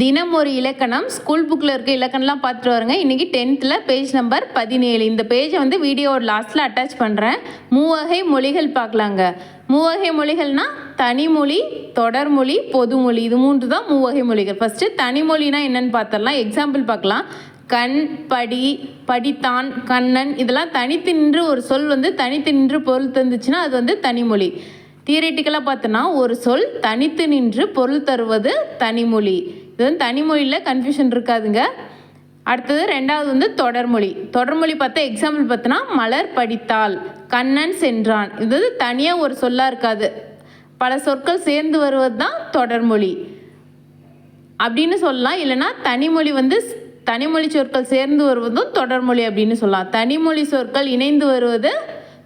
தினம் ஒரு இலக்கணம் ஸ்கூல் புக்கில் இருக்க இலக்கணம்லாம் பார்த்துட்டு வருங்க. இன்றைக்கி டென்த்தில் பேஜ் நம்பர் பதினேழு. இந்த பேஜை வந்து வீடியோவோட லாஸ்ட்டில் அட்டாச் பண்ணுறேன் மூவகை மொழிகள் பார்க்கலாங்க. மூவகை மொழிகள்னால் தனிமொழி தொடர்மொழி பொதுமொழி இது மூன்று தான் மூவகை மொழிகள். ஃபஸ்ட்டு தனிமொழினா என்னென்னு பார்த்துடலாம். எக்ஸாம்பிள் பார்க்கலாம். கண் படி படித்தான் கண்ணன். இதெல்லாம் தனித்து நின்று ஒரு சொல் வந்து தனித்து நின்று பொருள் தந்துச்சுன்னா அது வந்து தனிமொழி தியரட்டிக்கலாக பார்த்தோன்னா ஒரு சொல் தனித்து நின்று பொருள் தருவது தனிமொழி இது வந்து தனிமொழியில் கன்ஃபியூஷன் இருக்காதுங்க. அடுத்தது ரெண்டாவது வந்து தொடர்மொழி தொடர்மொழி பார்த்தா எக்ஸாம்பிள் பார்த்தோன்னா மலர் படித்தாள் கண்ணன் சென்றான். இது வந்து தனியாக ஒரு சொல்லாக இருக்காது. பல சொற்கள் சேர்ந்து வருவது தான் தொடர்மொழி அப்படின்னு சொல்லலாம். இல்லைன்னா தனிமொழி வந்து தனிமொழி சொற்கள் சேர்ந்து வருவதும் தொடர்மொழி அப்படின்னு சொல்லலாம். தனிமொழி சொற்கள் இணைந்து வருவது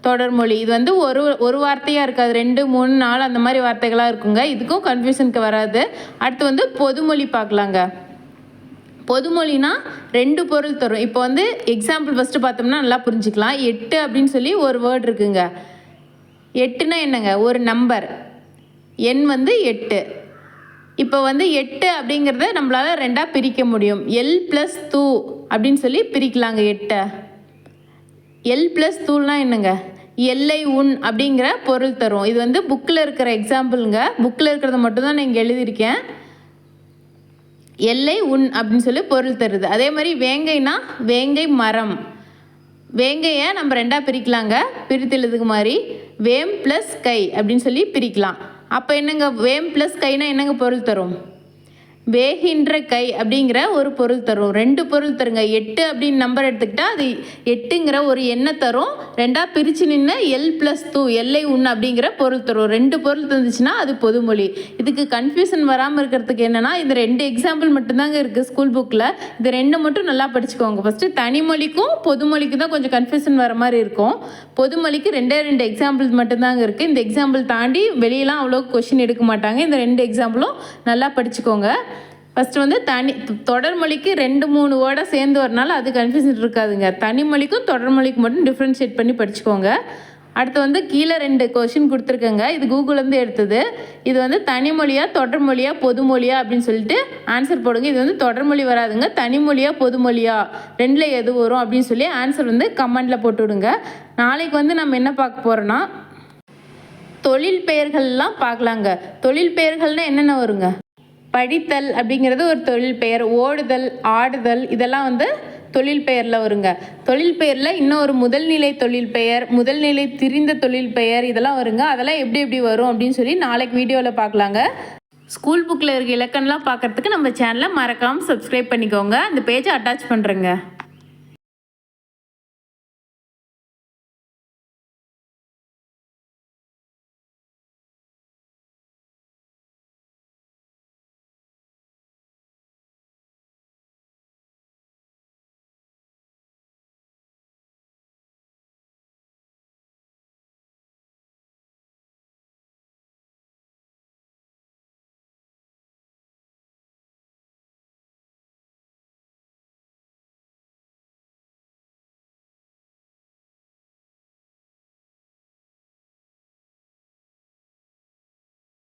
தொடர்மொழி இது வந்து ஒரு ஒரு வார்த்தையாக இருக்காது. ரெண்டு மூணு நாலு அந்த மாதிரி வார்த்தைகளாக இருக்குங்க. இதுக்கும் கன்ஃபியூஷனுக்கு வராது. அடுத்து வந்து பொதுமொழி பார்க்கலாங்க. பொதுமொழினா ரெண்டு பொருள் தரும். இப்போ வந்து எக்ஸாம்பிள் ஃபஸ்ட்டு பார்த்தோம்னா நல்லா புரிஞ்சுக்கலாம். எட்டு அப்படின்னு சொல்லி ஒரு வேர்டு இருக்குங்க. எட்டுனா என்னங்க? ஒரு நம்பர் எண் வந்து எட்டு. இப்போ வந்து எட்டு அப்படிங்கிறத நம்மளால் ரெண்டாக பிரிக்க முடியும். எல் ப்ளஸ் தூ அப்படின்னு சொல்லி பிரிக்கலாங்க எட்டை. எல் ப்ளஸ் தூள்னா என்னங்க? எல்லை உன் அப்படிங்கிற பொருள் தரும். இது வந்து புக்கில் இருக்கிற எக்ஸாம்பிளுங்க புக்கில் இருக்கிறத மட்டும்தான் நான் இங்கே எழுதியிருக்கேன். எல்லை உன் அப்படின்னு சொல்லி பொருள் தருது. அதே மாதிரி வேங்கைனா வேங்கை மரம். வேங்கையை நம்ம ரெண்டாக பிரிக்கலாங்க. பிரித்து எழுதுக்கு மாதிரி வேம் ப்ளஸ் கை அப்படின்னு சொல்லி பிரிக்கலாம். அப்போ என்னங்க வேம் ப்ளஸ் கைனா என்னங்க பொருள் தரும்? வேகின்ற கை அப்படிங்கிற ஒரு பொருள் தரும். ரெண்டு பொருள் தருங்க. எட்டு அப்படின்னு நம்பர் எடுத்துக்கிட்டால் அது எட்டுங்கிற ஒரு எண்ணை தரும். ரெண்டாக பிரித்து நின்று எல் ப்ளஸ் தூ எல்லை உன் அப்படிங்கிற பொருள் தரும். ரெண்டு பொருள் தந்துச்சுன்னா அது பொதுமொழி. இதுக்கு கன்ஃபியூஷன் வராமல் இருக்கிறதுக்கு என்னென்னா இந்த ரெண்டு எக்ஸாம்பிள் மட்டும்தாங்க இருக்குது ஸ்கூல் புக்கில் இது ரெண்டு மட்டும் நல்லா படிச்சுக்கோங்க. ஃபஸ்ட்டு தனிமொழிக்கும் பொதுமொழிக்கும் தான் கொஞ்சம் கன்ஃபியூஷன் வர மாதிரி இருக்கும். பொதுமொழிக்கு ரெண்டே ரெண்டு எக்ஸாம்பிள் மட்டும்தாங்க இருக்குது இந்த எக்ஸாம்பிள் தாண்டி வெளியெலாம் அவ்வளோ கொஷின் எடுக்க மாட்டாங்க. இந்த ரெண்டு எக்ஸாம்பிளும் நல்லா படிச்சுக்கோங்க. ஃபஸ்ட்டு வந்து தனி தொடர்மொழிக்கு ரெண்டு மூணு வேர்டாக சேர்ந்து வரனால அது கன்ஃபியூஷன் இருக்காதுங்க. தனிமொழிக்கும் தொடர்மொழிக்கும் மட்டும் டிஃப்ரென்ஷியேட் பண்ணி படிச்சுக்கோங்க. அடுத்து வந்து கீழே ரெண்டு கொஷின் கொடுத்துருக்கேங்க. இது கூகுள்லேருந்து எடுத்தது. இது வந்து தனிமொழியா தொடர்மொழியா பொதுமொழியா அப்படின்னு சொல்லிட்டு ஆன்சர் போடுங்க. இது வந்து தொடர்மொழி வராதுங்க. தனிமொழியா பொதுமொழியா ரெண்டில் எது வரும் அப்படின்னு சொல்லி ஆன்சர் வந்து கமெண்டில் போட்டு விடுங்க. நாளைக்கு வந்து நம்ம என்ன பார்க்க போகிறோன்னா தொழில் பெயர்கள்லாம் பார்க்கலாங்க. தொழில் பெயர்கள்னால் என்னென்ன வருங்க? படித்தல் அப்படிங்கிறது ஒரு தொழில் பெயர். ஓடுதல் ஆடுதல் இதெல்லாம் வந்து தொழில் பெயரில் வருங்க. தொழில் பெயரில் இன்னொரு முதல்நிலை தொழில் பெயர் முதல்நிலை திரிந்த தொழில் பெயர் இதெல்லாம் வருங்க. அதெல்லாம் எப்படி எப்படி வரும் அப்படின்னு சொல்லி நாளைக்கு வீடியோவில் பார்க்கலாங்க. ஸ்கூல் புக்கில் இருக்க இலக்கணம்லாம் பார்க்கறதுக்கு நம்ம சேனலை மறக்காமல் சப்ஸ்கிரைப் பண்ணிக்கோங்க. அந்த பேஜை அட்டாச் பண்ணுறேங்க